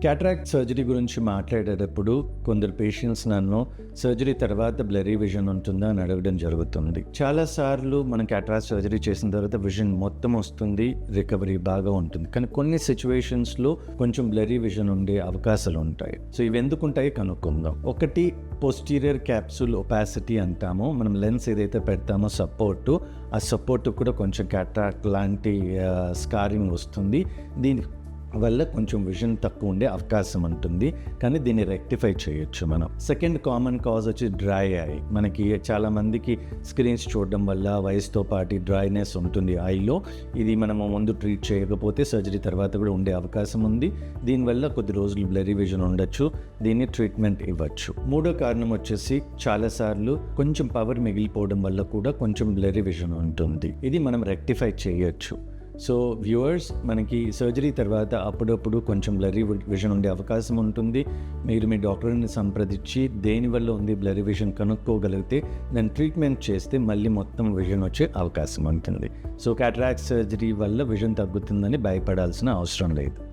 Cataract surgery గురించి మాట్లాడేటప్పుడు కొందరు పేషెంట్స్ నన్ను సర్జరీ తర్వాత బ్లరీ విజన్ ఉంటుందా? అని అడగడం జరుగుతుంది. చాలాసార్లు మనం క్యాట్రాక్ట్ సర్జరీ చేసిన తర్వాత విజన్ మొత్తం వస్తుంది రికవరీ బాగా ఉంటుంది. కానీ కొన్ని సిచ్యువేషన్స్లో కొంచెం బ్లరీ విజన్ ఉండే అవకాశాలు ఉంటాయి. సో ఇవి ఎందుకు ఉంటాయి కనుక్కుందాం. ఒకటి పోస్టీరియర్ క్యాప్సూల్ ఒపాసిటీ అంటామో. మనం లెన్స్ ఏదైతే పెడతామో సపోర్టు ఆ సపోర్ట్ కూడా కొంచెం క్యాట్రాక్ట్ లాంటి స్కారింగ్ వస్తుంది. దీనికి వల్ల కొంచెం విజన్ తక్కువ ఉండే అవకాశం ఉంటుంది. కానీ దీన్ని రెక్టిఫై చేయొచ్చు మనం. సెకండ్ కామన్ కాజ్ వచ్చి డ్రై ఐ మనకి చాలా మందికి స్క్రీన్స్ చూడడం వల్ల వయసుతో పాటు డ్రైనెస్ ఉంటుంది ఐలో ఇది మనము ముందు ట్రీట్ చేయకపోతే సర్జరీ తర్వాత కూడా ఉండే అవకాశం ఉంది. దీనివల్ల కొద్ది రోజులు బ్లరీ విజన్ ఉండొచ్చు. దీన్ని ట్రీట్మెంట్ ఇవ్వచ్చు. మూడో కారణం వచ్చేసి చాలాసార్లు కొంచెం పవర్ మిగిలిపోవడం వల్ల కూడా కొంచెం బ్లరీ విజన్ ఉంటుంది. ఇది మనం రెక్టిఫై చేయొచ్చు. సో వ్యూవర్స్ మనకి సర్జరీ తర్వాత అప్పుడప్పుడు కొంచెం బ్లరీ విజన్ ఉండే అవకాశం ఉంటుంది. మీరు మీ డాక్టర్ని సంప్రదించి దేని వల్ల ఉంది బ్లరీ విజన్ కనుక్కోగలిగితే దాన్ని ట్రీట్మెంట్ చేస్తే మళ్ళీ మొత్తం విజన్ వచ్చే అవకాశం ఉంటుంది. సో క్యాటరాక్ట్ సర్జరీ వల్ల విజన్ తగ్గుతుందని భయపడాల్సిన అవసరం లేదు.